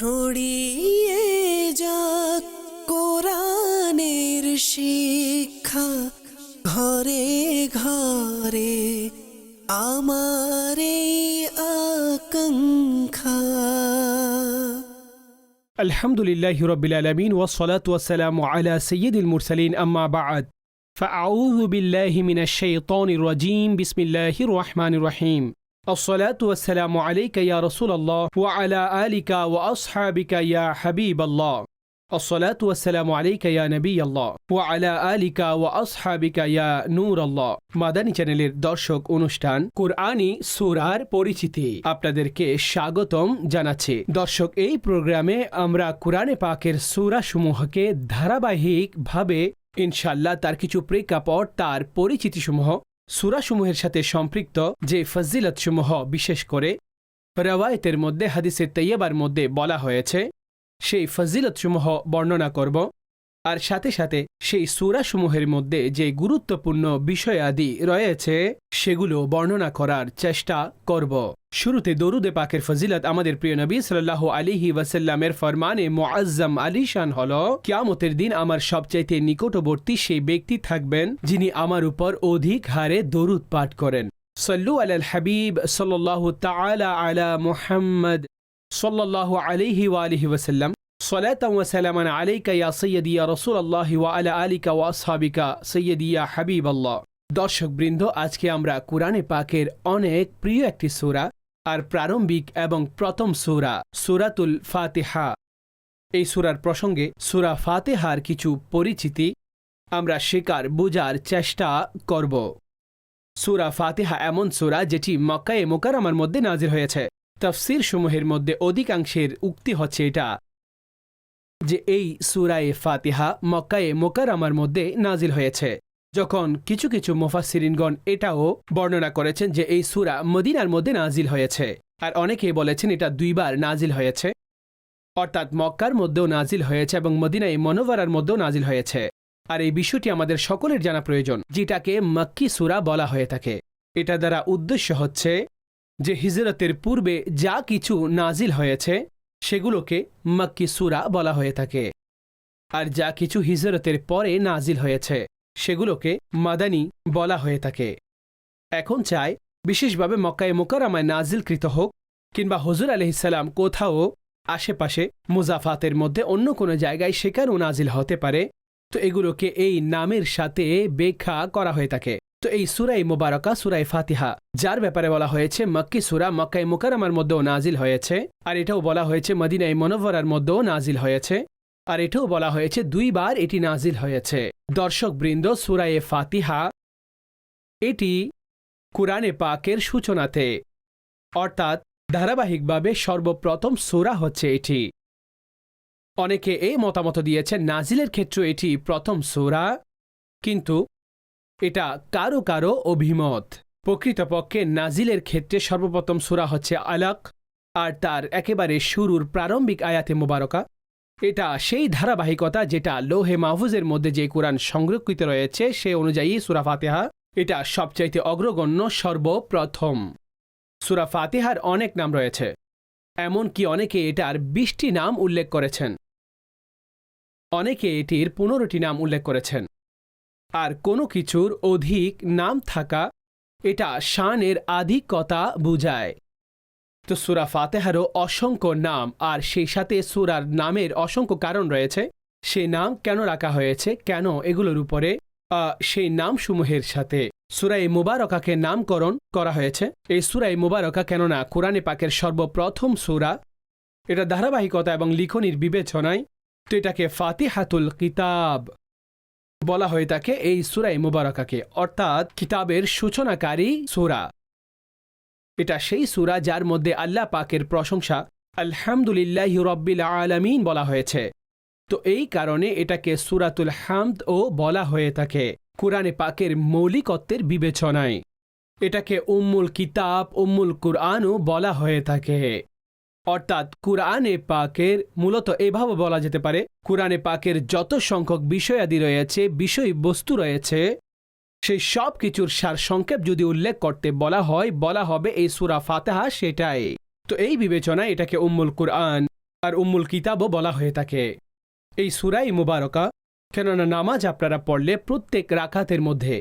ছড়িয়ে যাক কোরআনের শিক্ষা ঘরে ঘরে আমার এই আকাঙ্ক্ষা الحمد لله رب العالمين والصلاة والسلام على سيد المرسلين أما بعد فأعوذ بالله من الشيطان الرجيم بسم الله الرحمن الرحيم الصلاة والسلام عليك يا رسول الله وعلى آلك وأصحابك يا حبيب الله الصلاة والسلام عليك يا نبي الله وعلى آلك وأصحابك يا نور الله মাদানী চ্যানেলের দর্শক অনুষ্ঠান কোরআনী সুরার পরিচিতি আপনাদেরকে স্বাগতম জানাচ্ছি দর্শক এই প্রোগ্রামে আমরা কোরআনে পাকের সুরা সমূহকে ধারাবাহিকভাবে ইনশাল্লাহ তার কিছু প্রেক্ষাপট তার পরিচিতিসমূহ সুরাসমূহের সাথে সম্পৃক্ত যে ফজিলতসমূহ বিশেষ করে রওয়ায়তের মধ্যে, হাদিসের তৈয়বার মধ্যে বলা হয়েছে, সেই ফজিলতসমূহ বর্ণনা করব। আর সাথে সাথে সেই সুরাসমূহের মধ্যে যে গুরুত্বপূর্ণ বিষয়াদি রয়েছে, সেগুলো বর্ণনা করার চেষ্টা করব। শুরুতে দরুদে পাকের ফজিলত আমাদের প্রিয় নবী সাল্লাহ আলিহি ওয়াসাল্লামের ফরমানে মোয়াজ্জম আলিশান হল, কিয়ামতের দিন আমার সবচাইতে নিকটবর্তী সেই ব্যক্তি থাকবেন যিনি আমার উপর অধিক হারে দরুদ পাঠ করেন। সল্লু আলাল হাবিব সাল্লাহ তাআলা আলা মুহাম্মদ সাল্লাহ আলিহি ওয়ালিহি ওয়াসাল্লাম। সলাতা ওয়া সালামান আলাইকা ইয়া ওয়া আলা আলিকা ওয়া সৈয়দ ইয়া হাবিব দর্শকবৃন্দ আজকে আমরা কোরআনে পাকের অনেক প্রিয় একটি সুরা আর প্রারম্ভিক এবং প্রথম সুরা, সুরাতুল ফাতেহা। এই সুরার প্রসঙ্গে সুরা ফাতেহার কিছু পরিচিতি আমরা শিকার বোঝার চেষ্টা করব। সুরা ফাতেহা এমন সুরা যেটি মক্কায়ে মোকারামার মধ্যে নাজির হয়েছে। তফসির সমূহের মধ্যে অধিকাংশের উক্তি হচ্ছে এটা। যে এই সুরায়ে ফাতিহা মক্কায়ে মোকাররমার মধ্যে নাজিল হয়েছে। যখন কিছু কিছু মুফাসসিরিনগণ এটাও বর্ণনা করেছেন যে এই সুরা মদিনার মধ্যে নাজিল হয়েছে। আর অনেকেই বলেছেন এটা দুইবার নাজিল হয়েছে। অর্থাৎ মক্কার মধ্যেও নাজিল হয়েছে এবং মদিনায় মনোভারার মধ্যেও নাজিল হয়েছে। আর এই বিষয়টি আমাদের সকলের জানা প্রয়োজন, যেটাকে মক্কি সুরা বলা হয়ে থাকে। এটা দ্বারা উদ্দেশ্য হচ্ছে যে হিজরতের পূর্বে যা কিছু নাজিল হয়েছে সেগুলোকে মক্কি সুরা বলা হয়ে থাকে। আর যা কিছু হিজরতের পরে নাজিল হয়েছে, সেগুলোকে মাদানি বলা হয়ে থাকে। এখন চাই বিশেষভাবে মক্কায় মোকারামায় নাজিলকৃত হোক, কিংবা হজুর আলহিসাল্লাম কোথাও আশেপাশে মুজাফাতের মধ্যে অন্য কোনো জায়গায় সেখানেও নাজিল হতে পারে, তো এগুলোকে এই নামের সাথে ব্যাখ্যা করা হয়ে থাকে। তো এই সুরাই মোবারকা, সুরাই ফাতিহা, যার ব্যাপারে বলা হয়েছে, মক্কি সুরা মক্কাই মুকারমার মধ্যেও নাজিল হয়েছে, আর এটাও বলা হয়েছে মদিনাই মনোবরার মধ্যেও নাজিল হয়েছে, আর এটাও বলা হয়েছে, দুইবার এটি নাজিল হয়েছে। দর্শক বৃন্দ সুরায়ে ফাতিহা, এটি কুরআনে পাকের সূচনাতে, অর্থাৎ ধারাবাহিকভাবে সর্বপ্রথম সুরা হচ্ছে এটি। অনেকে এই মতামত দিয়েছে নাজিলের ক্ষেত্রে এটি প্রথম সুরা, কিন্তু এটা কারও কারও অভিমত। প্রকৃতপক্ষে নাজিলের ক্ষেত্রে সর্বপ্রথম সুরা হচ্ছে আলাক, আর তার একেবারে শুরুর প্রারম্ভিক আয়াতে মোবারকা। এটা সেই ধারাবাহিকতা যেটা লোহে মাহফুজের মধ্যে যে কোরআন সংরক্ষিত রয়েছে, সে অনুযায়ী সুরা ফাতেহা, এটা সবচাইতে অগ্রগণ্য সর্বপ্রথম। সুরা ফাতেহার অনেক নাম রয়েছে, এমনকি অনেকে এটার বিশটি নাম উল্লেখ করেছেন। অনেকে এটির পনেরোটি নাম উল্লেখ করেছেন। আর কোনো কিছুর অধিক নাম থাকা, এটা শানের আধিক্যতা বুঝায়। তো সুরা ফাতেহারও অসংখ্য নাম, আর সেই সাথে সুরার নামের অসংখ্য কারণ রয়েছে। সেই নাম কেন রাখা হয়েছে, কেন এগুলোর উপরে সেই নামসমূহের সাথে? সুরাই মুবারকাকে নামকরণ করা হয়েছে। এই সুরাই মুবারকা কেননা কোরআনে পাকের সর্বপ্রথম সুরা, এটা ধারাবাহিকতা এবং লিখনির বিবেচনায়, তো এটাকে ফাতিহাতুল কিতাব বলা হয়ে থাকে এই সুরাই মুবারকাকে, অর্থাৎ কিতাবের সূচনাকারী সুরা। এটা সেই সুরা যার মধ্যে আল্লাহ পাকের প্রশংসা আলহামদুলিল্লাহ রব্বিল আলামিন বলা হয়েছে। তো এই কারণে এটাকে সুরাতুল হামদ ও বলা হয়ে থাকে কোরআনে পাকের মৌলিকত্বের বিবেচনায়। এটাকে উম্মুল কিতাব, উম্মুল কুরআনও বলা হয়ে থাকে। অর্থাৎ কুরআনে পাকের, মূলত এভাবে বলা যেতে পারে, কুরআনে পাকের যত সংখ্যক বিষয়াদি রয়েছে, বিষয়বস্তু রয়েছে, সেই সব কিছুর সারসংক্ষেপ যদি উল্লেখ করতে বলা হয়, বলা হবে এই সুরা ফাতেহা সেটাই। তো এই বিবেচনায় এটাকে উম্মুল কুরআন আর উম্মুল কিতাবও বলা হয়ে থাকে। এই সুরাই মুবারকা, কেননা নামাজ আপনারা পড়লে প্রত্যেক রাকাতের মধ্যে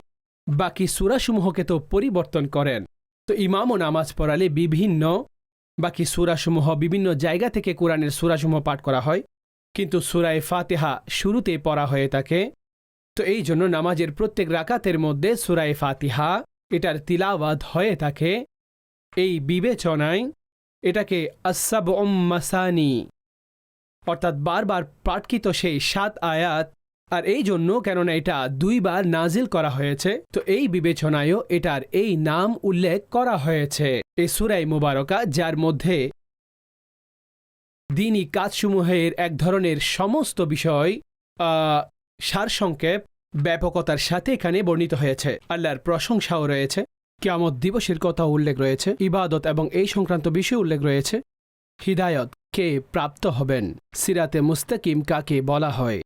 বাকি সুরাসমূহকে তো পরিবর্তন করেন। তো ইমামও নামাজ পড়ালে বিভিন্ন বাকি সুরাসমূহ বিভিন্ন জায়গা থেকে কোরআনের সুরাসমূহ পাঠ করা হয়, কিন্তু সুরায় ফাতেহা শুরুতে পড়া হয়ে থাকে। তো এই জন্য নামাজের প্রত্যেক রাকাতের মধ্যে সুরায় ফাতিহা এটার তিলাওয়াত হয়ে থাকে। এই বিবেচনায় এটাকে আসাব মাসানি, অর্থাৎ বারবার পাঠকিত সেই সাত আয়াত আর এই জন্য কেননা এটা দুইবার নাজিল করা হয়েছে, তো এই বিবেচনায়ও এটার এই নাম উল্লেখ করা হয়েছে। এই সুরাই মুবারকা, যার মধ্যে দিনই কাজসমূহের এক ধরনের সমস্ত বিষয় সারসংক্ষেপ, ব্যাপকতার সাথে এখানে বর্ণিত হয়েছে। আল্লাহর প্রশংসাও রয়েছে, কিয়ামত দিবসের কথা উল্লেখ রয়েছে, ইবাদত এবং এই সংক্রান্ত বিষয় উল্লেখ রয়েছে। হিদায়ত, কে প্রাপ্ত হবেন? সিরাতে মুস্তাকিম কাকে বলা হয়?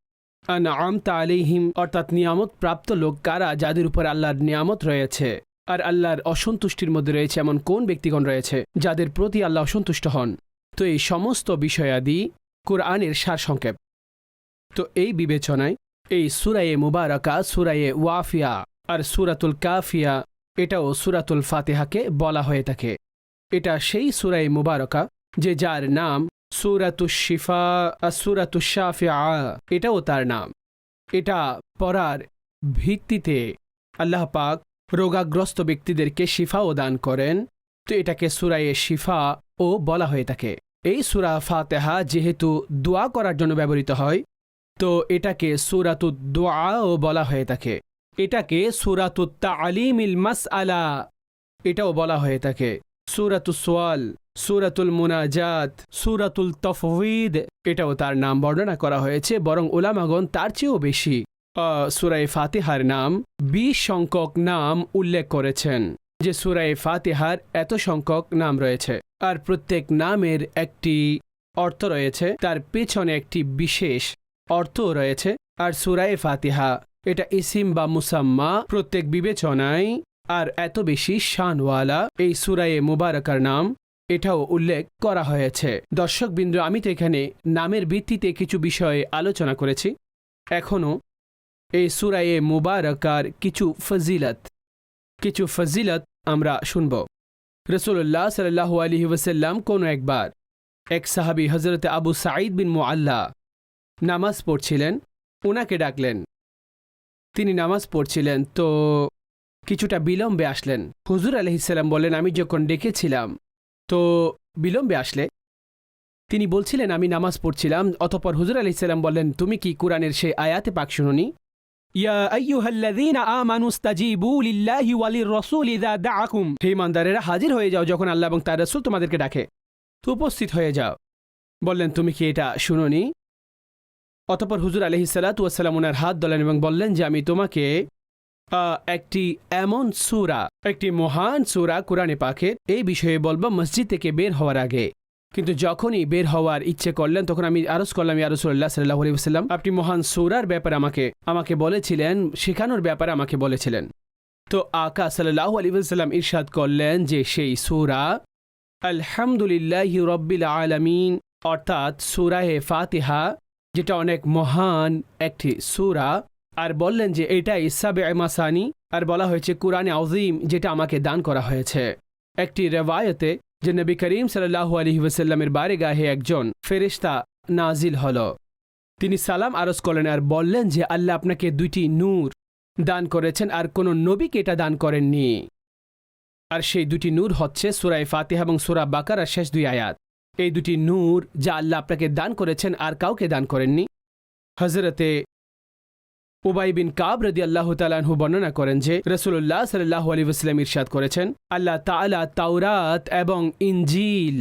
আন আমতা আলিহিম অর্থাৎ নিয়ামত প্রাপ্ত লোক কারা যাদের উপর আল্লাহর নিয়ামত রয়েছে? আর আল্লাহর অসন্তুষ্টির মধ্যে রয়েছে এমন কোন ব্যক্তিগণ রয়েছে যাদের প্রতি আল্লাহ অসন্তুষ্ট হন? তো এই সমস্ত বিষয়াদি কোরআনের সারসংক্ষেপ। তো এই বিবেচনায় এই সুরায়ে মুবারকা, সুরায়ে ওয়াফিয়া আর সুরাতুল কাফিয়া, এটাও সুরাতুল ফাতেহাকে বলা হয়ে থাকে। এটা সেই সুরাই মুবারকা যে যার নাম সুরাতুশ শিফা আর সুরাতুশ শাফিয়া এটাও তার নাম। এটা পড়ার ভিত্তিতে আল্লাহ পাক রোগাগ্রস্ত ব্যক্তিদেরকে শিফাও দান করেন। তো এটাকে সুরায়ে শিফা ও বলা হয়ে থাকে। এই সুরা ফাতেহা যেহেতু দোয়া করার জন্য ব্যবহৃত হয়, তো এটাকে সুরাতু দোয়াও বলা হয়ে থাকে। এটাকে সুরাতু তালিমিল মাস আলা এটাও বলা হয়ে থাকে। সুরাতু সোয়াল সুরাতুল মুনাজাত, সুরাতুল তফবিদ এটাও তার নাম বর্ণনা করা হয়েছে, বরং ওলামাগন তার চেয়েও বেশি। সুরায় ফাতিহার নাম বিশ সংখ্যক নাম উল্লেখ করেছেন, যে সুরায় ফাতিহার এত সংখ্যক নাম রয়েছে। আর প্রত্যেক নামের একটি অর্থ রয়েছে, তার পেছনে একটি বিশেষ অর্থ রয়েছে। আর সুরায় ফাতিহা, এটা ইসিম বা মুসাম্মা প্রত্যেক বিবেচনায়, আর এত বেশি শানওয়ালা এই সুরায়ে মুবারকার নাম এটাও উল্লেখ করা হয়েছে। দর্শকবৃন্দ, আমি তো এখানে নামের ভিত্তিতে কিছু বিষয়ে আলোচনা করেছি। এখনও এই সুরায়ে মুবারকার কিছু ফজিলত কিছু ফজিলত আমরা শুনব। রসুল্লাহ সাল্লাহ আলহি ওসাল্লাম কোনো একবার এক সাহাবি হজরত আবু সাঈদ বিন মুআল্লা নামাজ পড়ছিলেন ওনাকে ডাকলেন। তিনি নামাজ পড়ছিলেন, তো কিছুটা বিলম্বে আসলেন। হুজুর আলহিসাল্লাম বলেন আমি যখন ডেকেছিলাম তো বিলম্বে আসলে। তিনি বলছিলেন, আমি নামাজ পড়ছিলাম, অতপর হুজুর আলহিসাল্লাম বললেন, তুমি কি কোরআনের সে আয়াতে পাক শুনুনি? হাজির হয়ে যাও যখন আল্লাহ এবং তার রাসূল তোমাদেরকে ডাকে। তো উপস্থিত হয়ে যাও। বললেন, তুমি কি এটা শুনোনি? অতপর হুজুর আলহি সালাতাম ওনার হাত দলেন এবং বললেন যে, আমি তোমাকে একটি এমন সুরা, একটি মহান সুরা কোরআনে পাখের এই বিষয়ে বলব, মসজিদ থেকে বের হওয়ার আগে। কিন্তু যখনই বের হওয়ার ইচ্ছে করলেন, তখন আমি আরজ করলাম ইয়ারসুল্লাহ সাল্লাহ আলী সাল্লাম আপনি মহান সুরার ব্যাপারে আমাকে আমাকে বলেছিলেন, শেখানোর ব্যাপারে আমাকে বলেছিলেন। তো আকা সাল্লাহ আলী সাল্লাম ইরশাদ করলেন যে, সেই সুরা আলহামদুলিল্লাহ রব্বিল আলমিন, অর্থাৎ সুরাহে ফাতিহা, যেটা অনেক মহান একটি সুরা আর বললেন যে এটা ইসাবে মাসানি, আর বলা হয়েছে কোরআনে আউজিম যেটা আমাকে দান করা হয়েছে। একটি রেওয়ায়তে যে নবী করিম সাল্লাহু আলহি ওসাল্লামের বারে গাহে একজন ফেরিস্তা নাজিল হল। তিনি সালাম আরজ করলেন আর বললেন যে আল্লাহ আপনাকে দুইটি নূর দান করেছেন আর কোনো নবীকে এটা দান করেননি। আর সেই দুটি নূর হচ্ছে সুরাই ফাতিহা এবং সুরা বাকার শেষ দুই আয়াত। এই দুটি নূর যা আল্লাহ আপনাকে দান করেছেন আর কাউকে দান করেননি। হজরতে উবাই বিন কাব রদি আল্লাহ তালাহু বর্ণনা করেন যে রসুল্লাহ সাল্লাহ আলী ওসলাম ইরশাদ করেছেন, আল্লাহ তালা তাওরাত এবং ইঞ্জিল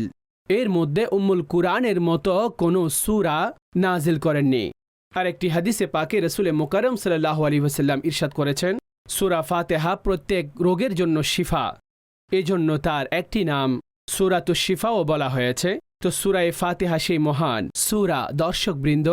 এর মধ্যে উম্মুল কুরআনের মতো কোনো সুরা নাজিল করেননি। আর একটি হাদিসে পাকে রসুলে মোকারম সাল্লাহ আলী ওসাল্লাম ইরশাদ করেছেন, সুরা ফাতেহা প্রত্যেক রোগের জন্য শিফা, এজন্য তার একটি নাম সুরাতু শিফাও বলা হয়েছে। তো সুরায় ফাতেহা সেই মহান সুরা দর্শকবৃন্দ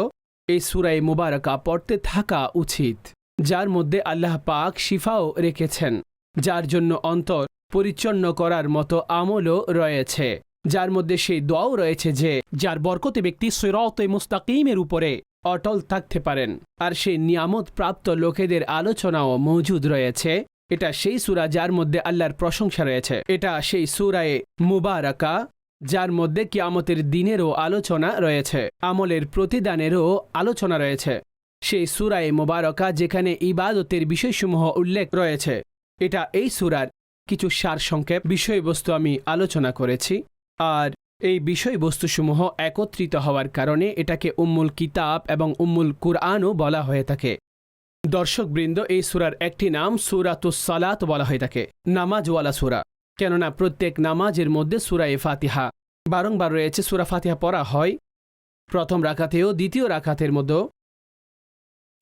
এই সুরায় মুবারকা পড়তে থাকা উচিত, যার মধ্যে আল্লাহ পাক শিফাও রেখেছেন, যার জন্য অন্তর পরিচ্ছন্ন করার মতো আমলও রয়েছে, যার মধ্যে সেই দোয়াও রয়েছে যে, যার বরকতে ব্যক্তি সিরাত মুস্তাকিমের উপরে অটল থাকতে পারেন, আর সেই নিয়ামত প্রাপ্ত লোকেদের আলোচনাও মজুদ রয়েছে, এটা সেই সুরা যার মধ্যে আল্লাহর প্রশংসা রয়েছে, এটা সেই সুরায়ে মুবারাকা যার মধ্যে কিয়ামতের দিনেরও আলোচনা রয়েছে, আমলের প্রতিদানেরও আলোচনা রয়েছে। সেই সুরায়ে মোবারকা যেখানে ইবাদতের বিষয়সমূহ উল্লেখ রয়েছে, এটা এই সুরার কিছু সারসংক্ষেপ বিষয়বস্তু আমি আলোচনা করেছি, আর এই বিষয়বস্তুসমূহ একত্রিত হওয়ার কারণে এটাকে উম্মুল কিতাব এবং উম্মুল কুরআনও বলা হয়ে থাকে। দর্শকবৃন্দ, এই সুরার একটি নাম সুরাতুস সালাত বলা হয়ে থাকে, নামাজওয়ালা সুরা। কেননা প্রত্যেক নামাজের মধ্যে সুরা এ ফাতিহা। বারংবার রয়েছে সুরা ফাতিহা পড়া হয়। প্রথম রাখাতেও দ্বিতীয় রাখাতের মধ্যেও।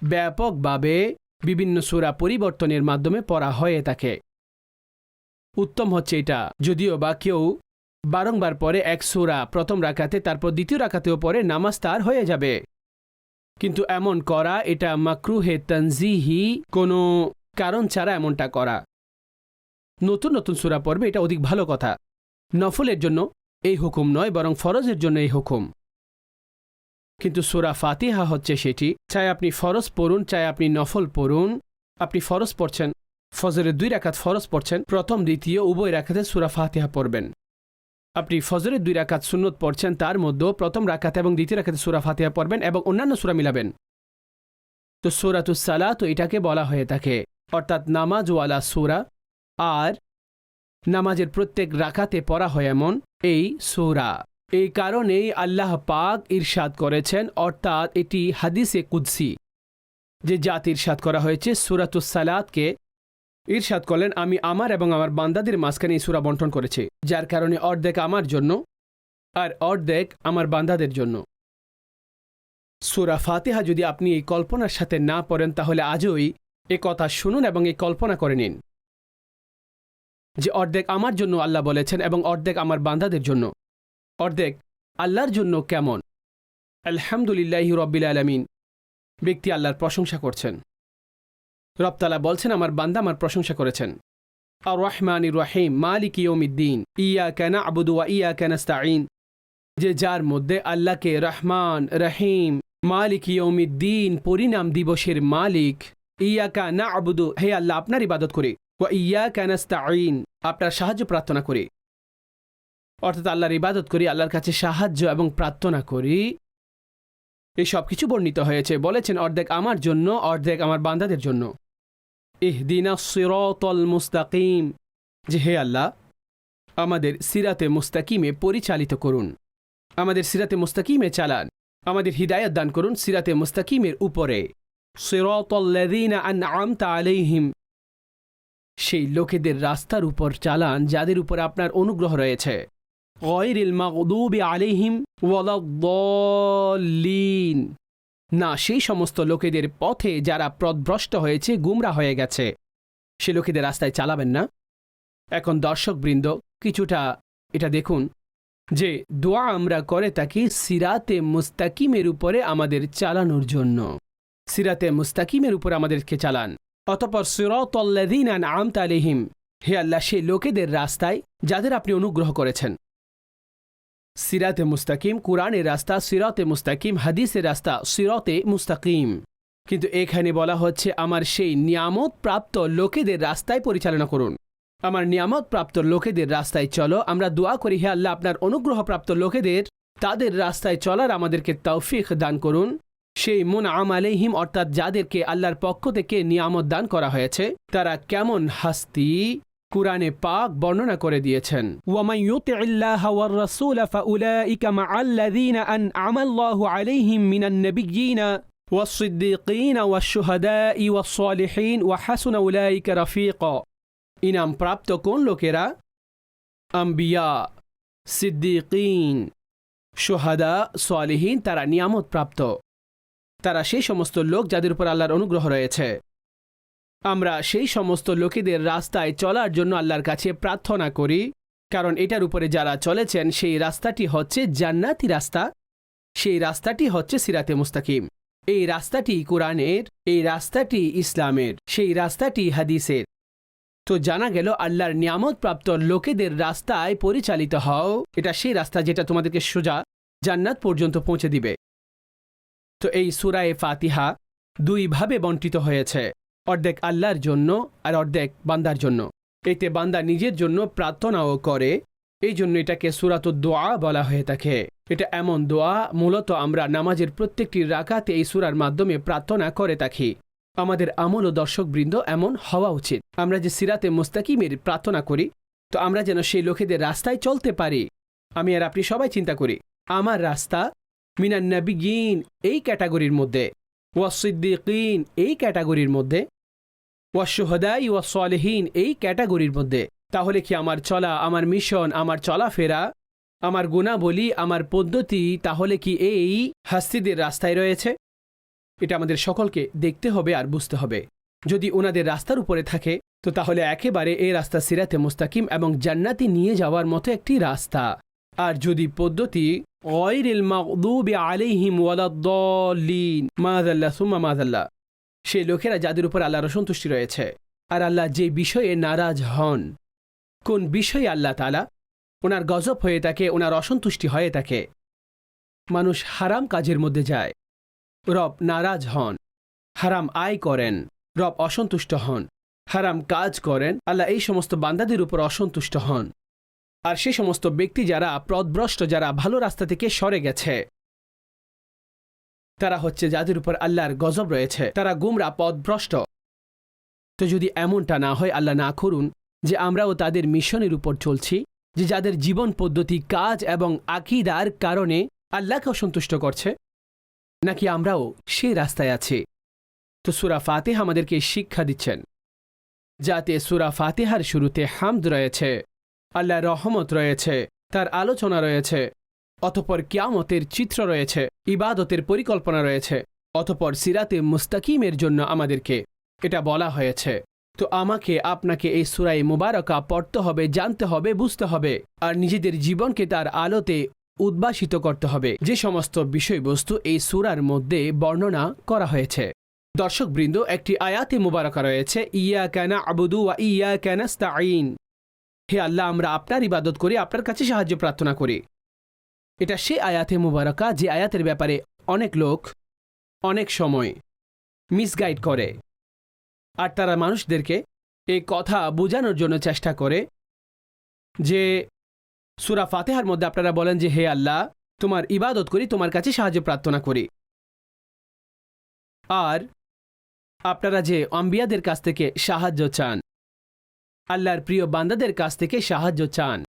ব্যাপকভাবে বিভিন্ন সুরা পরিবর্তনের মাধ্যমে পড়া হয়ে থাকে। উত্তম হচ্ছে এটা, যদিও বা কেউ বারংবার পরে এক সুরা প্রথম রাখাতে তারপর দ্বিতীয় রাখাতেও পরে নামাজ তার হয়ে যাবে। কিন্তু এমন করা, এটা মাকরুহে তনজিহি কোনো কারণ ছাড়া এমনটা করা। নতুন নতুন সুরা পড়বে, এটা অধিক ভালো কথা। নফলের জন্য এই হুকুম নয়, বরং ফরজের জন্য এই হুকুম। কিন্তু সুরা ফাতিহা হচ্ছে সেটি, চাই আপনি ফরজ পড়ুন, চাই আপনি নফল পড়ুন। আপনি ফরজ পড়ছেন, ফজরের দুই রাখাত ফরজ পড়ছেন, প্রথম, দ্বিতীয়, উভয় রাখাতে সুরা ফাতিহা পড়বেন। আপনি ফজরের দুই রাকাত সুন্নত পড়ছেন, তার মধ্যেও প্রথম রাকাত এবং দ্বিতীয় রাকাতে সুরা ফাতিহা পড়বেন এবং অন্যান্য সুরা মিলাবেন। তো সুরাতুস সালা তো এটাকে বলা হয়ে থাকে, অর্থাৎ নামাজওয়ালা সুরা আর নামাজের প্রত্যেক রাকাতে পড়া হয় এমন এই সুরা। এই কারণেই আল্লাহ পাক ইরশাদ করেছেন, অর্থাৎ এটি হাদিসে কুদ্সি। যে জাত ইরশাদ করা হয়েছে, সুরাতুস সালাতকে ইরশাদ করলেন, আমি আমার এবং আমার বান্দাদের মাঝখানে এই সুরা বন্টন করেছি, যার কারণে অর্ধেক আমার জন্য আর অর্ধেক আমার বান্দাদের জন্য। সুরা ফাতেহা যদি আপনি এই কল্পনার সাথে না পড়েন, তাহলে আজই এ কথা শুনুন এবং এই কল্পনা করে নিন। যে অর্ধেক আমার জন্য আল্লাহ বলেছেন এবং অর্ধেক আমার বান্দাদের জন্য। অর্ধেক আল্লাহর জন্য কেমন? আলহামদুলিল্লাহ রব্বিল আলমিন। ব্যক্তি আল্লাহর প্রশংসা করছেন। রবতালা বলছেন, আমার বান্দা আমার প্রশংসা করেছেন। আর রহমান রহিম, মালিক ইয়মিদ্দিন ইয়া কেনা আবুদুয়া ইয়া কেনাস্তাইন যে যার মধ্যে আল্লাহকে রহমান, রহিম, মালিক ইয়মিদ্দিন পরিণাম দিবসের মালিক ইয়া কা না আবুদু হে আল্লাহ আপনার ইবাদত করি। ও ইয়া কেনাস্তাইন আপনার সাহায্য প্রার্থনা করি। অর্থাৎ আল্লাহর ইবাদত করি, আল্লাহর কাছে সাহায্য এবং প্রার্থনা করি। এই সব কিছু বর্ণিত হয়েছে, বলেছেন অর্ধেক আমার জন্য, অর্ধেক আমার বান্দাদের জন্য। ইহদিনা সিরতল মুস্তাকিম, যে হে আল্লাহ, আমাদের সিরাতে মুস্তাকিমে পরিচালিত করুন। আমাদের সিরাতে মুস্তাকিমে চালান, আমাদের হিদায়ত দান করুন সিরাতে মুস্তাকিমের উপরে। সিরতল্লাযীনা আনআমতা আলাইহিম সেই লোকেদের রাস্তার উপর চালান যাদের উপর আপনার অনুগ্রহ রয়েছে। ওয়ালাদ্দাল্লিন না, সেই সমস্ত লোকেদের পথে যারা প্রদভ্রষ্ট হয়েছে, গুমরা হয়ে গেছে। সে লোকেদের রাস্তায় চালাবেন না। এখন দর্শকবৃন্দ, কিছুটা এটা দেখুন যে দোয়া আমরা করে থাকি সিরাতে মুস্তাকিমের উপরে আমাদের চালানোর জন্য। সিরাতে মুস্তাকিমের উপর আমাদেরকে চালান। অতপর সিরতল্লাদিন আমত আলিহিম হে আল্লাহ, সে লোকেদের রাস্তায় যাদের আপনি অনুগ্রহ করেছেন। সিরাতে মুস্তাকিম, কোরআনের রাস্তা, সিরাতে মুস্তাকিম, হাদিসের রাস্তা, সিরতে মুস্তাকিম। কিন্তু এখানে বলা হচ্ছে, আমার সেই নিয়ামত প্রাপ্ত লোকেদের রাস্তায় পরিচালনা করুন। আমার নিয়ামত প্রাপ্ত লোকেদের রাস্তায় চলো, আমরা দোয়া করি, হে আল্লাহ, আপনার অনুগ্রহ প্রাপ্ত লোকেদের তাদের রাস্তায় চলার আমাদেরকে তৌফিক দান করুন। সেই মুন আম আলাইহিম অর্থাৎ যাদেরকে আল্লাহর পক্ষ থেকে নিয়ামত দান করা হয়েছে তারা কেমন হাস্তি কুরআনে পাক বর্ণনা করে দিয়েছেন ওয়ামান ইউতিল্লাহ ওয়ার রাসূল ফাউলাইকা মাআল্লাযীনা আনআমা আল্লাহু আলাইহিম মিনান নাবিয়্যিনা والصديقين والشهداء والصالحين وحسن أولئك رفيقا ইনাম প্রাপ্ত কোন লোকেরা আম্বিয়া সিদ্দিকিন সোহাদা সোয়ালিহীন তারা নিয়ামত প্রাপ্ত তারা সেই সমস্ত লোক যাদের উপর আল্লাহর অনুগ্রহ রয়েছে। আমরা সেই সমস্ত লোকেদের রাস্তায় চলার জন্য আল্লাহর কাছে প্রার্থনা করি, কারণ এটার উপরে যারা চলেছেন, সেই রাস্তাটি হচ্ছে জান্নাতি রাস্তা। সেই রাস্তাটি হচ্ছে সিরাতে মুস্তাকিম। এই রাস্তাটি কোরআনের, এই রাস্তাটি ইসলামের, সেই রাস্তাটি হাদিসের। তো জানা গেল, আল্লাহর নিয়ামত প্রাপ্ত লোকেদের রাস্তায় পরিচালিত হও। এটা সেই রাস্তা যেটা তোমাদেরকে সোজা জান্নাত পর্যন্ত পৌঁছে দিবে। তো এই সুরায়ে ফাতিহা দুইভাবে বন্টিত হয়েছে, অর্ধেক আল্লাহর জন্য আর অর্ধেক বান্দার জন্য। এতে বান্দা নিজের জন্য প্রার্থনাও করে, এই জন্য এটাকে সুরাত দোয়া বলা হয়ে থাকে। এটা এমন দোয়া, মূলত আমরা নামাজের প্রত্যেকটি রাকাতে এই সুরার মাধ্যমে প্রার্থনা করে থাকি। আমাদের আমল ও দর্শকবৃন্দ এমন হওয়া উচিত। আমরা যে সিরাতে মুস্তাকিমের প্রার্থনা করি, তো আমরা যেন সেই লোকেদের রাস্তায় চলতে পারি। আমি আর আপনি সবাই চিন্তা করি, আমার রাস্তা মিনান নবিগিন এই ক্যাটাগরির মধ্যে। ওয়াসিদ্দিকিন এই ক্যাটাগরির মধ্যে। ওয়াসুহদাই ওয়াসলেহীন এই ক্যাটাগরির মধ্যে। তাহলে কি আমার চলা, আমার মিশন, আমার চলাফেরা, আমার গুণাবলী, আমার পদ্ধতি, তাহলে কি এই হাস্তিদের রাস্তায় রয়েছে? এটা আমাদের সকলকে দেখতে হবে আর বুঝতে হবে। যদি ওনাদের রাস্তার উপরে থাকে, তো তাহলে একেবারে এই রাস্তা সিরাতে মুস্তাকিম এবং জান্নাতি নিয়ে যাওয়ার মতো একটি রাস্তা। আর যদি পদ্ধতি সেই লোকেরা যাদের উপর আল্লাহর অসন্তুষ্টি রয়েছে, আর আল্লাহ যে বিষয়ে নারাজ হন, কোন বিষয়ে আল্লাহ তালা ওনার গজব হয়ে থাকে, ওনার অসন্তুষ্টি হয়ে থাকে। মানুষ হারাম কাজের মধ্যে যায়। রব নারাজ হন, হারাম আয় করেন, রব অসন্তুষ্ট হন, হারাম কাজ করেন, আল্লাহ এই সমস্ত বান্দাদের উপর অসন্তুষ্ট হন। আর সে সমস্ত ব্যক্তি যারা প্রদভ্রষ্ট, যারা ভালো রাস্তা থেকে সরে গেছে, তারা হচ্ছে যাদের উপর আল্লাহর গজব রয়েছে। তারা গুমরা, পদভ্রষ্ট। তো যদি এমনটা না হয়, আল্লাহ না করুন যে আমরাও তাদের মিশনের উপর চলছি, যে যাদের জীবন পদ্ধতি, কাজ এবং আকিদার কারণে আল্লাহকে অসন্তুষ্ট করছে, নাকি আমরাও সেই রাস্তায় আছি। তো সুরা ফাতেহা আমাদেরকে শিক্ষা দিচ্ছেন, যাতে সুরা ফাতেহার শুরুতে হামদ রয়েছে। আল্লাহ রহমত রয়েছে, তার আলোচনা রয়েছে, অতপর কিয়ামতের চিত্র রয়েছে, ইবাদতের পরিকল্পনা রয়েছে, অতপর সিরাতে মুস্তাকিমের জন্য আমাদেরকে এটা বলা হয়েছে। তো আমাকে, আপনাকে এই সুরাই মুবারকা পড়তে হবে, জানতে হবে, বুঝতে হবে, আর নিজেদের জীবনকে তার আলোতে উদ্ভাসিত করতে হবে। যে সমস্ত বিষয়বস্তু এই সুরার মধ্যে বর্ণনা করা হয়েছে। দর্শকবৃন্দ, একটি আয়াতে মুবারকা রয়েছে, ইয়া ক্যানা আবুদু ওয়া ইয়া ক্যানা স্তাইন হে আল্লাহ, আমরা আপনার ইবাদত করি, আপনার কাছে সাহায্য প্রার্থনা করি। এটা সে আয়াতে মুবারকা, যে আয়াতের ব্যাপারে অনেক লোক অনেক সময় মিসগাইড করে। আর তারা মানুষদেরকে এই কথা বোঝানোর জন্য চেষ্টা করে যে, সুরা ফাতেহার মধ্যে আপনারা বলেন যে, হে আল্লাহ, তোমার ইবাদত করি, তোমার কাছে সাহায্য প্রার্থনা করি। আর আপনারা যে অম্বিয়াদের কাছ থেকে সাহায্য চান আল্লাহর প্রিয় বান্দাদের কাছ থেকে সাহায্য চান।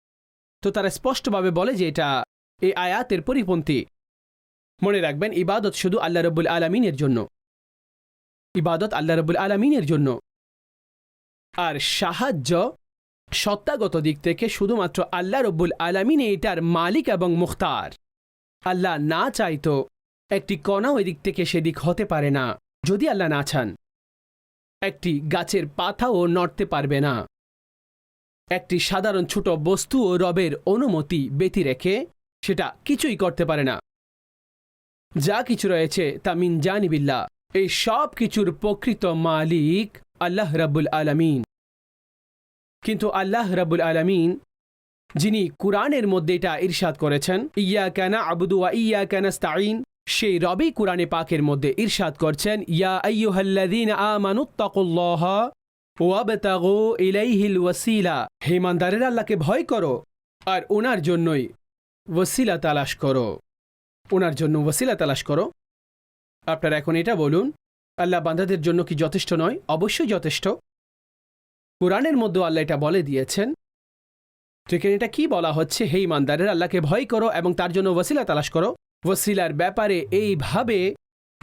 তো তারা স্পষ্টভাবে বলে যে এটা এই আয়াতের পরিপন্থী। মনে রাখবেন, ইবাদত শুধু আল্লাহ রব্বুল আলমিনের জন্য। ইবাদত আল্লাহ রব্বুল আলমিনের জন্য। আর সাহায্য সত্তাগত দিক থেকে শুধুমাত্র আল্লাহ রব্বুল আলমিন এটার মালিক এবং মুখতার। আল্লাহ না চাইতো একটি কণা ওই দিক থেকে সেদিক হতে পারে না, যদি আল্লাহ না চান। একটি গাছের পাতাও নড়তে পারবে না। একটি সাধারণ ছোট বস্তু ও রবের অনুমতি ব্যতি রেখে সেটা কিছুই করতে পারে না। যা কিছু রয়েছে তা মিন জানিবিল্লা এই সব কিছুর প্রকৃত মালিক আল্লাহ রাব্বুল আলমিন। কিন্তু আল্লাহ রাব্বুল আলামিন, যিনি কুরআনের মধ্যে এটা ইরশাদ করেছেন ইয়া কানা আবুদু ওয়া ইয়া কানা স্তাইন সেই রবি কুরআনে পাকের মধ্যে ইরশাদ করছেন, ইয়া আইয়ুহাল্লাযীনা আমানুত্তাকুল্লাহ ওয়াবতাগু ইলাইহিল ওয়াসিলা হে ইমানদারেরা আল্লাহকে ভয় করো আর ওনার জন্যই ওসিলা তালাশ করো। ওনার জন্য ওসিলা তালাশ করো। আপনারা এখন এটা বলুন, আল্লাহ বান্দাদের জন্য কি যথেষ্ট নয়? অবশ্যই যথেষ্ট। কোরআনের মধ্যে আল্লাহ এটা বলে দিয়েছেন। তো এখানে এটা কি বলা হচ্ছে? হে ইমানদারের আল্লাহকে ভয় করো এবং তার জন্য ওসিলা তালাশ করো। ওসিলার ব্যাপারে এইভাবে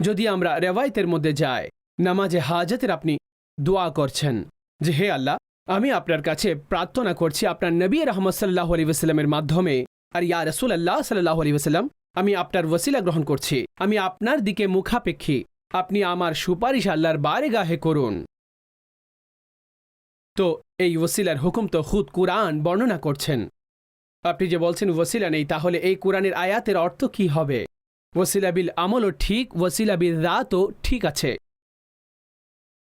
যদি আমরা রেওয়ায়তের মধ্যে যাই, নামাজে হাজতের আপনি দোয়া করছেন যে, হে আল্লাহ আমি আপনার কাছে প্রার্থনা করছি আপনার নবী রহমদ সাল্লাহ আলী ওসাল্লামের মাধ্যমে। আর ইয়া রসুল আল্লাহ সাল্লাহ আলী ওসাল্লাম আমি আপনার ওসিলা গ্রহণ করছি। আমি আপনার দিকে মুখাপেক্ষী। আপনি আমার সুপারিশ আল্লাহর বারে গাহে করুন। তো এই ওসিলার হুকুম তো খুদ কুরআন বর্ণনা করছেন। আপনি যে বলছেন ওসিলা নেই, তাহলে এই কোরআনের আয়াতের অর্থ কি হবে? ওসিলা বিল আমলও ঠিক ওসিলা বিল রাতও ঠিক আছে।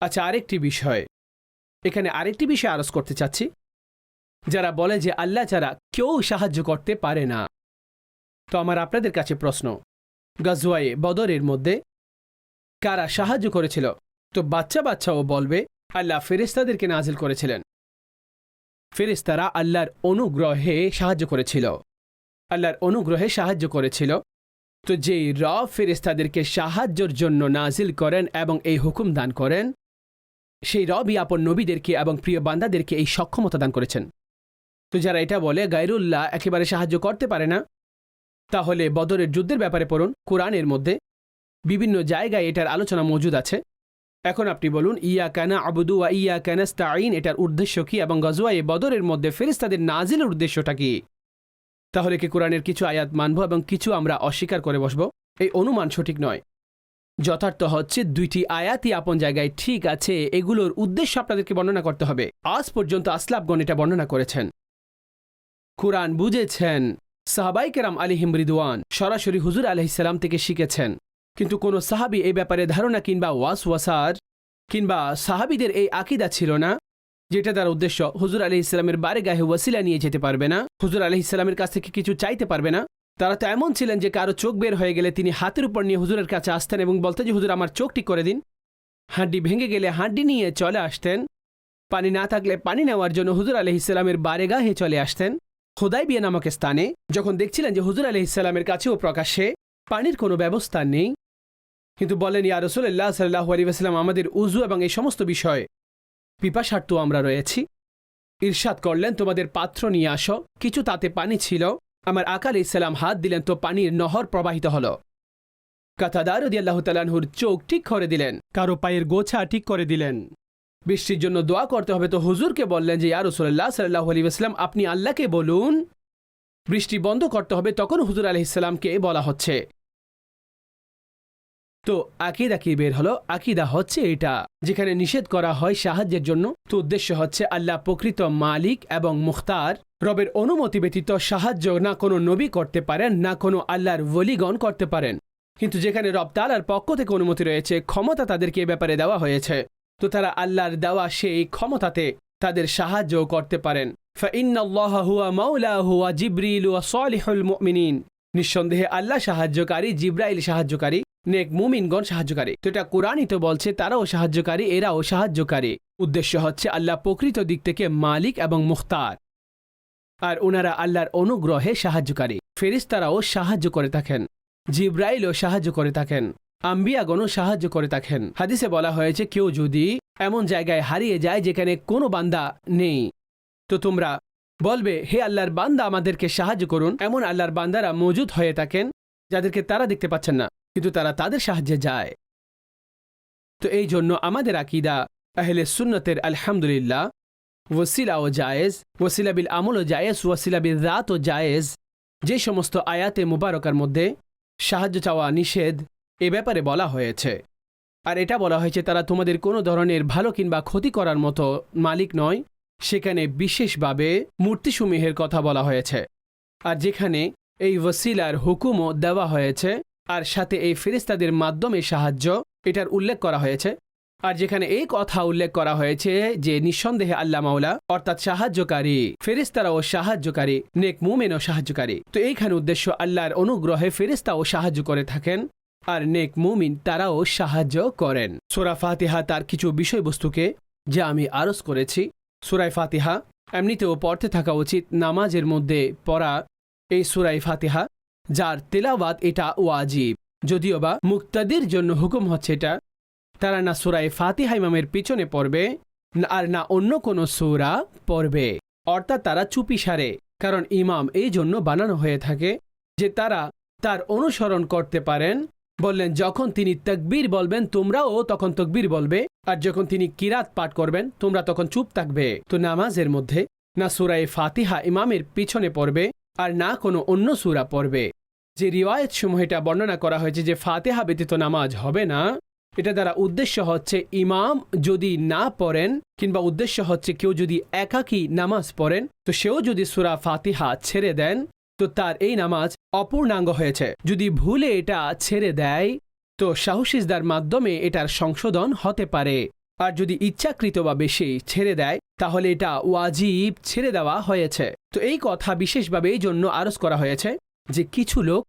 আচ্ছা আরেকটি বিষয়। এখানে আরেকটি বিষয় আরজ করতে চাচ্ছি। যারা বলে যে আল্লাহ ছাড়া কেউ সাহায্য করতে পারে না। তো আমার আপনাদের কাছে প্রশ্ন, গাজওয়ায়ে বদরের মধ্যে কারা সাহায্য করেছিল? তো বাচ্চা বাচ্চাও বলবে, আল্লাহ ফেরেস্তাদেরকে নাজিল করেছিলেন। ফেরেস্তারা আল্লাহর অনুগ্রহে সাহায্য করেছিল। আল্লাহর অনুগ্রহে সাহায্য করেছিল। তো যেই র ফেরেস্তাদেরকে সাহায্যের জন্য নাজিল করেন এবং এই হুকুম দান করেন সেই রবই আপন নবীদেরকে এবং প্রিয় বান্দাদেরকে এই সক্ষমতা দান করেছেন। তো যারা এটা বলে গাইরুল্লাহ একেবারে সাহায্য করতে পারে না, তাহলে বদরের যুদ্ধের ব্যাপারে পড়ুন, কোরআনের মধ্যে বিভিন্ন জায়গায় এটার আলোচনা মজুদ আছে। এখন আপনি বলুন ইয়া কানা আবুদু ওয়া ইয়া কানাস্তাইন এটার উদ্দেশ্য কি এবং গজওয়ায়ে বদরের মধ্যে ফেরেস্তাদের নাজিলের উদ্দেশ্যটা কি? তাহলে কি কোরআনের কিছু আয়াত মানব এবং কিছু আমরা অস্বীকার করে বসব? এই অনুমান সঠিক নয়। যথার্থ হচ্ছে দুইটি আয়াতই আপন জায়গায় ঠিক আছে। এগুলোর উদ্দেশ্য আপনাদেরকে বর্ণনা করতে হবে। আজ পর্যন্ত আসলাফগণ এটা বর্ণনা করেছেন। কোরআন বুঝেছেন। সাহাবাই কেরাম আলী হিমরিদওয়ান সরাসরি হুজুর আলহিসাল্লাম থেকে শিখেছেন। কিন্তু কোনো সাহাবি এই ব্যাপারে ধারণা কিংবা ওয়াস ওয়াসার কিংবা সাহাবিদের এই আকিদা ছিল না, যেটা তার উদ্দেশ্য হুজুর আলি ইসলামের বারে গায়ে ওয়াসিলা নিয়ে যেতে পারবে না, হুজুর আলি ইসলামের কাছ থেকে কিছু চাইতে পারবে না। তারা তো এমন ছিলেন যে কারও চোখ বের হয়ে গেলে তিনি হাতের উপর নিয়ে হুজুরের কাছে আসতেন এবং বলতেন যে, হুজুর, আমার চোখটি করে দিন। হাড্ডি ভেঙে গেলে হাড্ডি নিয়ে চলে আসতেন। পানি না থাকলে পানি নেওয়ার জন্য হুজুর আলহ ইসলামের বারে গাহে চলে আসতেন। খোদাই বিয়ে নামক স্থানে যখন দেখছিলেন যে হুজুর আলহ ইসলামের কাছেও প্রকাশ্যে পানির কোনো ব্যবস্থা নেই। কিন্তু বলেন, ইয়া রসুল্লাহ সাল্লাহ আলী ওয়াসাল্লাম, আমাদের উজু এবং এই সমস্ত বিষয়ে পিপাসার্থ আমরা রয়েছি। ইরশাদ করলেন, তোমাদের পাত্র নিয়ে আসো। কিছু তাতে পানি ছিল। আমার আকাল ইসলাম হাত দিলেন তো পানির নহর প্রবাহিত হল। কাতাদার আল্লাহ তালানহুর চোখ ঠিক করে দিলেন। কারও পায়ের গোছা ঠিক করে দিলেন। বৃষ্টির জন্য দোয়া করতে হবে তো হুজুরকে বললেন যে, ইয়া রসুল্লাহ সাল্লাহ আলী আপনি আল্লাহকে বলুন, বৃষ্টি বন্ধ করতে হবে তখন হুজুর আলহিসাল্লামকে বলা হচ্ছে। তো আকিদা কি বের হলো? আকিদা হচ্ছে এটা, যেখানে নিষেধ করা হয় সাহায্যের জন্য। তো উদ্দেশ্য হচ্ছে আল্লাহ প্রকৃত মালিক এবং মুখতার। রবের অনুমতি ব্যতীত সাহায্য না কোনো নবী করতে পারেন, না কোনো আল্লাহর বলিগণ করতে পারেন। কিন্তু যেখানে রব তালার পক্ষ থেকে অনুমতি রয়েছে, ক্ষমতা তাদেরকে এ ব্যাপারে দেওয়া হয়েছে। তো তারা আল্লাহর দেওয়া সেই ক্ষমতাতে তাদের সাহায্য করতে পারেন। নিঃসন্দেহে আল্লাহ সাহায্যকারী, জিব্রাইল সাহায্যকারী, নেক মুমিনগণ সাহায্যকারী। তো এটা কোরআনই তো বলছে, তারাও সাহায্যকারী, এরাও সাহায্যকারী। উদ্দেশ্য হচ্ছে আল্লাহ প্রকৃত দিক থেকে মালিক এবং মুখতার। আর ওনারা আল্লাহর অনুগ্রহে সাহায্যকারী। ফেরিস্তারাও সাহায্য করে থাকেন। জিব্রাইলও সাহায্য করে থাকেন। আম্বিয়াগণও সাহায্য করে থাকেন। হাদিসে বলা হয়েছে, কেউ যদি এমন জায়গায় হারিয়ে যায় যেখানে কোনো বান্দা নেই, তো তোমরা বলবে, হে আল্লাহর বান্দা, আমাদেরকে সাহায্য করুন। এমন আল্লাহর বান্দারা মজুদ হয়ে থাকেন, যাদেরকে তারা দেখতে পাচ্ছেন না, কিন্তু তারা তাদের সাহায্যে যায়। তো এই জন্য আমাদের আকিদা, আহলে সুন্নতের আলহামদুলিল্লাহ ওসিলা ও জায়েজ ওসিলা বিল আমল ও জায়েজ ওসিলা বিল রাত ও জায়েজ। যে সমস্ত আয়াতে মুবারকার মধ্যে সাহায্য চাওয়া নিষেধ এ ব্যাপারে বলা হয়েছে। আর এটা বলা হয়েছে, তারা তোমাদের কোনো ধরনের ভালো কিংবা ক্ষতি করার মতো মালিক নয়। সেখানে বিশেষভাবে মূর্তিসমূহের কথা বলা হয়েছে। আর যেখানে এই ওসিলার হুকুমও দেওয়া হয়েছে, আর সাথে এই ফেরিস্তাদের মাধ্যমে সাহায্য, এটার উল্লেখ করা হয়েছে। আর যেখানে এই কথা উল্লেখ করা হয়েছে যে নিঃসন্দেহে আল্লাহ মাওলা অর্থাৎ সাহায্যকারী ফেরিস্তারা ও সাহায্যকারী, নেক মুমেন ও সাহায্যকারী। তো এইখানে উদ্দেশ্য আল্লাহর অনুগ্রহে ফেরিস্তা ও সাহায্য করে থাকেন আর নেক মুমিন তারাও সাহায্য করেন। সোরা ফাতিহা তার কিছু বিষয়বস্তুকে যা আমি আরজ করেছি। সুরাই ফাতিহা এমনিতেও পড়তে থাকা উচিত নামাজের মধ্যে পড়া এই সুরাই ফাতিহা, যার তেলাওয়াত এটা ওয়াজিব। যদিও বা মুক্তাদির জন্য হুকুম হচ্ছে এটা তারা না সুরাই ফাতিহা ইমামের পিছনে পড়বে আর না অন্য কোনো সুরা পড়বে। অর্থাৎ তারা চুপি সারে, কারণ ইমাম এই জন্য বানানো হয়ে থাকে যে তারা তার অনুসরণ করতে পারেন। বললেন, যখন তিনি তকবীর বলবেন, তোমরাও তখন তকবীর বলবে, আর যখন তিনি কিরাত পাঠ করবেন, তোমরা তখন চুপ থাকবে। তো নামাজের মধ্যে না সুরাই ফাতিহা ইমামের পিছনে পড়বে, আর না কোনো অন্য সুরা পড়বে। যে রিওয়ায়ত সমূহ এটা বর্ণনা করা হয়েছে যে ফাতেহা ব্যতীত নামাজ হবে না এটা দ্বারা উদ্দেশ্য হচ্ছে ইমাম যদি না পড়েন, কিংবা উদ্দেশ্য হচ্ছে কেউ যদি একাকী নামাজ পড়েন, তো সেও যদি সুরা ফাতিহা ছেড়ে দেন, তো তার এই নামাজ অপূর্ণাঙ্গ হয়েছে। যদি ভুলে এটা ছেড়ে দেয়, তো সাহসিসদার মাধ্যমে এটার সংশোধন হতে পারে। আর যদি ইচ্ছাকৃতভাবে সে ছেড়ে দেয়, তাহলে এটা ওয়াজিব ছেড়ে দেওয়া হয়েছে। তো এই কথা বিশেষভাবে এই জন্য আরজ করা হয়েছে যে কিছু লোক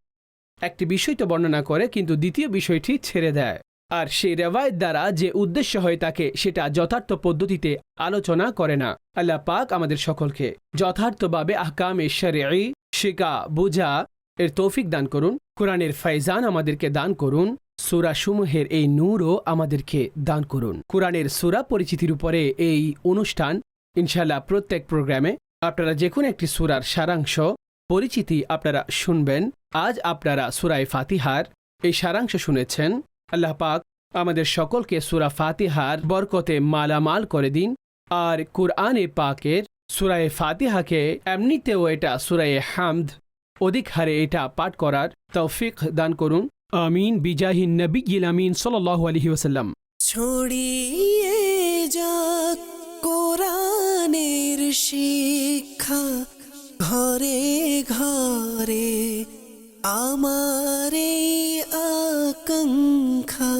একটি বিষয় তো বর্ণনা করে, কিন্তু দ্বিতীয় বিষয়টি ছেড়ে দেয়। আর সেই রেওয়ায়ত দ্বারা যে উদ্দেশ্য হয়ে থাকে সেটা যথার্থ পদ্ধতিতে আলোচনা করে না। আল্লাহ পাক আমাদের সকলকে যথার্থভাবে আহকাম এশারি শিকা বুঝা এর তৌফিক দান করুন। কোরআনের ফাইজান আমাদেরকে দান করুন। সুরা সমূহের এই নূরও আমাদেরকে দান করুন। কোরআনের সুরা পরিচিতির উপরে এই অনুষ্ঠান ইনশাল্লাহ প্রত্যেক প্রোগ্রামে আপনারা যে কোনো একটি সুরার সারাংশ, পরিচিতি আপনারা শুনবেন। আজ আপনারা সুরায় ফাতিহার এই সারাংশ শুনেছেন। আল্লাহ পাক আমাদের সকলকে সুরা ফাতিহার বরকতে মালামাল করে দিন। আর কুরআনে পাকের সুরায় ফাতিহাকে এমনিতেও এটা সুরায় হামদ অধিক হারে এটা পাঠ করার তৌফিক দান করুন। আমিন। বিজাহিন নবী আমিন সাল্লাল্লাহু আলাইহি ওয়াসাল্লাম। ছড়িয়ে যাক কোরআনের শিক্ষা ঘরে ঘরে आमारे आकंखा